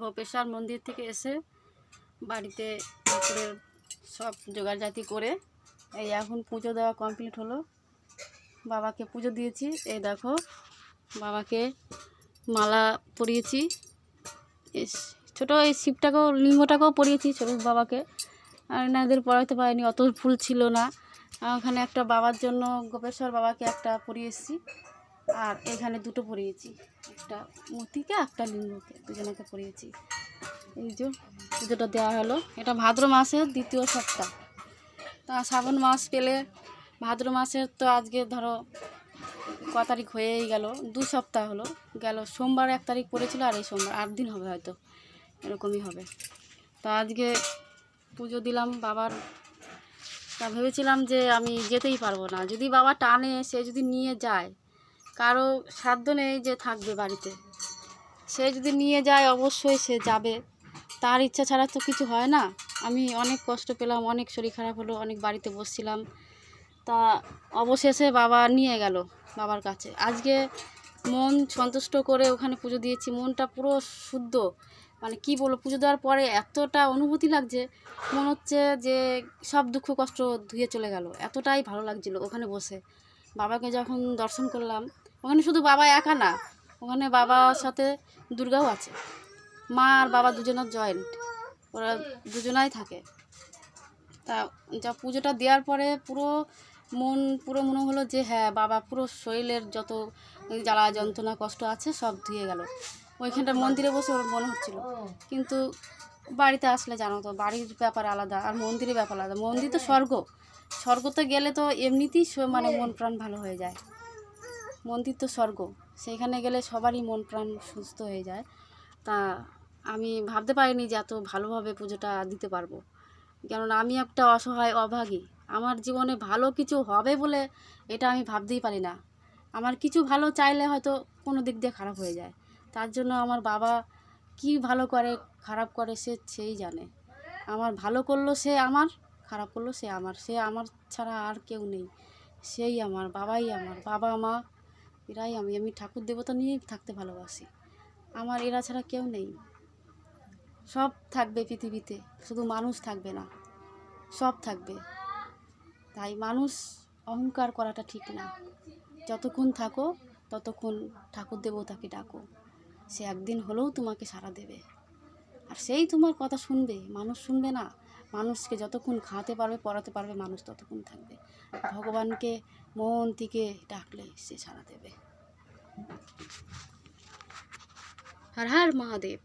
গোপেশ্বর মন্দির থেকে এসে বাড়িতে ঠাকুরের সব জোগাড়জাতি করে এই এখন পুজো দেওয়া কমপ্লিট হলো। বাবাকে পুজো দিয়েছি। এই দেখো, বাবাকে মালা পরিয়েছি। ছোটো এই শিবটাকেও, লিঙ্গটাকেও পরিয়েছি ছোটো বাবাকে। আর এনাদের পড়াতে পারিনি, অত ফুল ছিল না। ওখানে একটা বাবার জন্য গোপেশ্বর বাবাকে একটা পরিয়ে এসেছি আর এখানে দুটো পরিয়েছি। একটা মূর্তিকে একটা লিঙ্গকে দুজনকে পরিয়েছি। এই যে পুজোটা দেওয়া হলো। এটা ভাদ্র মাসের দ্বিতীয় সপ্তাহ। তা শ্রাবণ মাস পেলে ভাদ্র মাসের তো আজকে ধরো ক তারিখ হয়েই গেল। দু সপ্তাহ হলো। গেল সোমবার এক তারিখ পড়েছিল আর এই সোমবার। আট দিন হবে হয়তো। এরকমই হবে। তা আজকে পুজো দিলাম বাবার। তা ভেবেছিলাম যে আমি যেতেই পারব না। যদি বাবা টানে, সে যদি নিয়ে যায় কারও সাধ্য নেই যে থাকবে বাড়িতে। সে যদি নিয়ে যায়, অবশ্যই সে যাবে। তার ইচ্ছা ছাড়া তো কিছু হয় না। আমি অনেক কষ্ট পেলাম, অনেক শরীর খারাপ হলো, অনেক বাড়িতে বসছিলাম। তা অবশেষে বাবা নিয়ে গেল বাবার কাছে। আজকে মন সন্তুষ্ট করে ওখানে পুজো দিয়েছি। মনটা পুরো শুদ্ধ। মানে কি বলব, পুজো দেওয়ার পরে এতটা অনুভূতি লাগছে। মনে হচ্ছে যে সব দুঃখ কষ্ট ধুয়ে চলে গেল। এতটাই ভালো লাগছিল ওখানে বসে। বাবাকে যখন দর্শন করলাম ওখানে শুধু বাবা একা না, ওখানে বাবার সাথে দুর্গাও আছে। মা আর বাবা দুজনের জয়েন্ট ওরা দুজনাই থাকে। তা যা পুজোটা দেওয়ার পরে পুরো মন, পুরো মনে হলো যে হ্যাঁ বাবা পুরো শরীরের যত জ্বালা যন্ত্রণা, কষ্ট আছে, সব ধুয়ে গেল। ওইখানটা মন্দিরে বসে ওর মনে হচ্ছিল। কিন্তু বাড়িতে আসলে জানো তো, বাড়ির ব্যাপার আলাদা আর মন্দিরের ব্যাপার আলাদা। মন্দির তো স্বর্গ। স্বর্গতে গেলে তো এমনিতেই মানে মন প্রাণ ভালো হয়ে যায়। মন্দির তো স্বর্গ, সেইখানে গেলে সবারই মন প্রাণ সুস্থ হয়ে যায়। তা আমি ভাবতে পারিনি যে এত ভালোভাবে পুজোটা দিতে পারব। কেননা আমি একটা অসহায়, অভাগী। আমার জীবনে ভালো কিছু হবে বলে এটা আমি ভাবতেই পারি না। আমার কিছু ভালো চাইলে হয়তো কোনো দিক দিয়ে খারাপ হয়ে যায়। তার জন্য আমার বাবা কি ভালো করে, খারাপ করে সে সেই জানে। আমার ভালো করল সে আমার, খারাপ করল সে আমার। সে আমার ছাড়া আর কেউ নেই। সেই আমার, বাবাই আমার। বাবা মা এরাই আমি আমি ঠাকুর দেবতা নিয়েই থাকতে ভালোবাসি। আমার এরা ছাড়া কেউ নেই। সব থাকবে পৃথিবীতে, শুধু মানুষ থাকবে না, সব থাকবে। তাই মানুষ অহংকার করাটা ঠিক না। যতক্ষণ থাকো, ততক্ষণ ঠাকুর দেবতাকে ডাকো। সে একদিন হলেও তোমাকে সাড়া দেবে। আর সেই তোমার কথা শুনবে, মানুষ শুনবে না। মানুষকে যতক্ষণ খাওয়াতে পারবে, পড়াতে পারবে, মানুষ ততক্ষণ থাকবে। ভগবানকে মন থেকে ডাকলে সে সাড়া দেবে। হর হর মহাদেব।